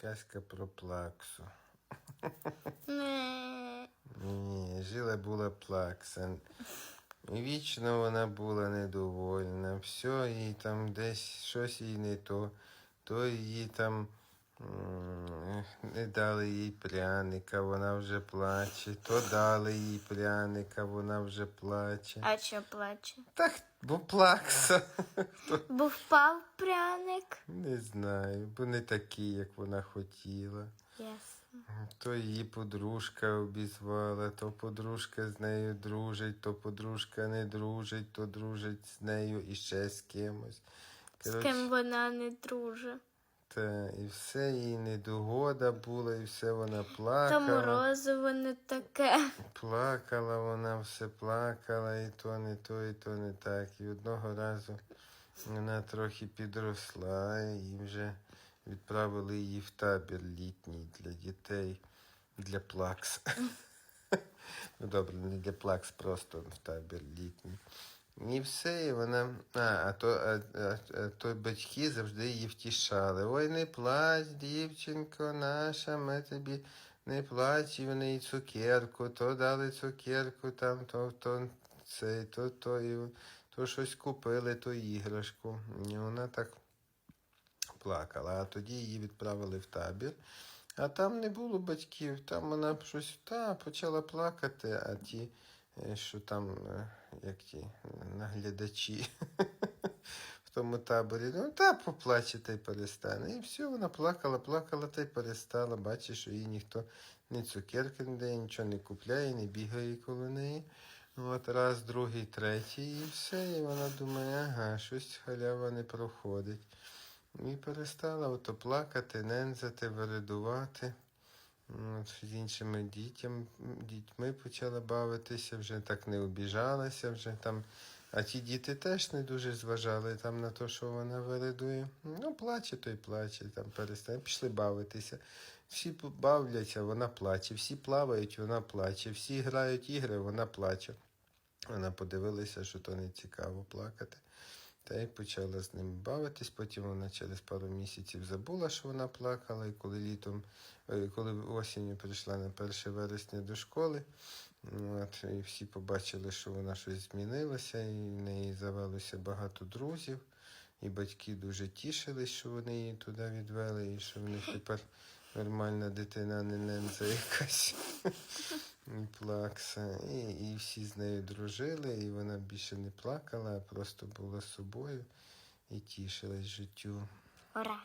Казка про плаксу. Ні, жила була плакса. І вічно вона була недовольна. Все, їй там десь щось їй не то, то її там не дали їй пряника, вона вже плаче, то дали їй пряника, вона вже плаче. А що плаче? Так, бо плакса. Бо впав пряник. Не знаю, бо не такий, як вона хотіла. Ясно. То її подружка обізвала, то подружка з нею дружить, то подружка не дружить, то дружить з нею і ще з кимось. З ким вона не дружить. І все їй недогода була, і все вона плакала. Та морозиво не таке. Плакала вона, все плакала, і то не то, і то не так. І одного разу вона трохи підросла і вже відправили її в табір літній для дітей, для плакс. Ну добре, не для плакс, просто в табір літній. І все, і вона. А, а то, а, а, то батьки завжди її втішали. Ой, не плач, дівчинко наша, ми тобі не плач, і вони їй цукерку, то дали цукерку, там, то, то, це, то, то, і, то щось купили, то іграшку. І вона так плакала. А тоді її відправили в табір. А там не було батьків, там вона щось та, почала плакати, а ті, що там, е, як ті наглядачі в тому таборі, ну та поплаче та й перестане. І все, вона плакала, плакала та й перестала. Бачить, що їй ніхто ні цукерки не дає, нічого не купляє, не бігає коло неї. От раз, другий, третій, і все. І вона думає, ага, щось халява не проходить. І перестала ото плакати, нензати, вередувати. З іншими дітям, дітьми почала бавитися, вже так не обіжалася, вже там. А ті діти теж не дуже зважали там на те, що вона вередує. Ну, плаче, то й плаче, там перестане. Пішли бавитися. Всі бавляться, вона плаче, всі плавають, вона плаче, всі грають ігри, вона плаче. Вона подивилася, що то не цікаво плакати. Та й почала з ним бавитись. Потім вона через пару місяців забула, що вона плакала. І коли літом, е, коли осінню прийшла на 1 вересня до школи, от, і всі побачили, що вона щось змінилася, і в неї завелося багато друзів. І батьки дуже тішились, що вони її туди відвели, і що в них тепер нормальна дитина, а не ненза якась. Плакса. І, і всі з нею дружили, і вона більше не плакала, а просто була собою і тішилась життю. Ура!